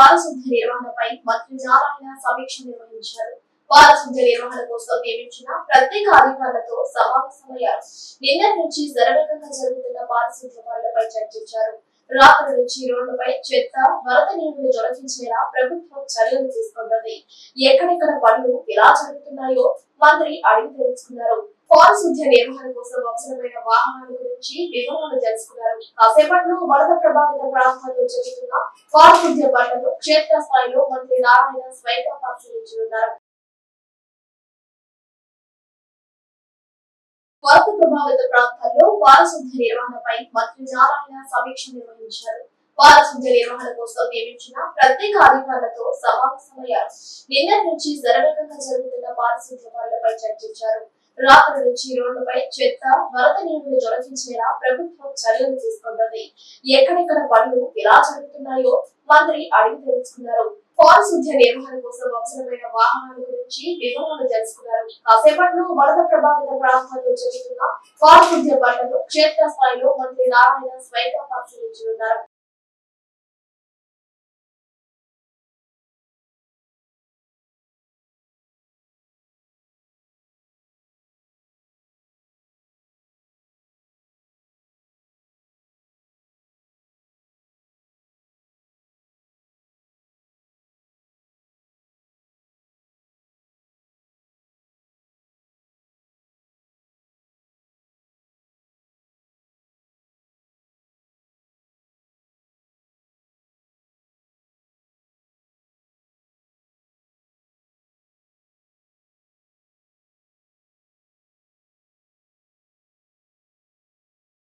పారిశుద్ధ్య నిర్వహణపై మంత్రి నారాయణ సమీక్ష నిర్వహించారు. పారిశుద్ధ్య నిర్వహణ కోసం నియమించిన ప్రత్యేక అధికారులతో సమావేశమయ్యారు. నిన్న నుంచి శరవేగంగా జరుగుతున్న పారిశుద్ధ్య పనులపై చర్చించారు. రాత్రి నుంచి రోడ్లపై చెత్త వరద నీరును జొలకించేలా ప్రభుత్వం చర్యలు తీసుకుంటుంది. ఎక్కడెక్కడ పనులు ఎలా జరుగుతున్నాయో మంత్రి అడిగి తెలుసుకున్నారు. పారిశుద్ధ్య నిర్వహణ కోసం అవసరమైన వాహనాల గురించి వివరాలు తెలుసుకున్నారు. కాసేపట్లో వరద ప్రభావిత ప్రాంతాల్లో జరుగుతున్న పారిశుద్ధ్య పనులను క్షేత్రస్థాయిలో మంత్రి నారాయణ స్వయంగా పరిశీలించనున్నారు. వరద ప్రభావిత ప్రాంతాల్లో పారిశుద్ధ్య నిర్వహణపై మంత్రి నారాయణ సమీక్ష నిర్వహించారు. పారిశుద్ధ్య నిర్వహణ కోసం నియమించిన ప్రత్యేక అధికారులతో సమావేశమయ్యారు. నిన్న నుంచి శరవేగంగా జరుగుతున్న పారిశుద్ధ్య పనులపై చర్చించారు. రాత్రి నుంచి రోడ్లపై చెత్త వరద నీరును జొలకించేలా ప్రభుత్వం చర్యలు తీసుకుంటుంది. ఎక్కడెక్కడ పనులు ఎలా జరుగుతున్నాయో మంత్రి అడిగి తెలుసుకున్నారు. పారిశుద్ధ్య నిర్వహణ కోసం అవసరమైన వాహనాల గురించి వివరాలు తెలుసుకున్నారు. కాసేపట్లో వరద ప్రభావిత ప్రాంతాల్లో జరుగుతున్న పారిశుద్ధ్య పనులను క్షేత్రస్థాయిలో మంత్రి నారాయణ స్వయంగా పరిశీలించనున్నారు.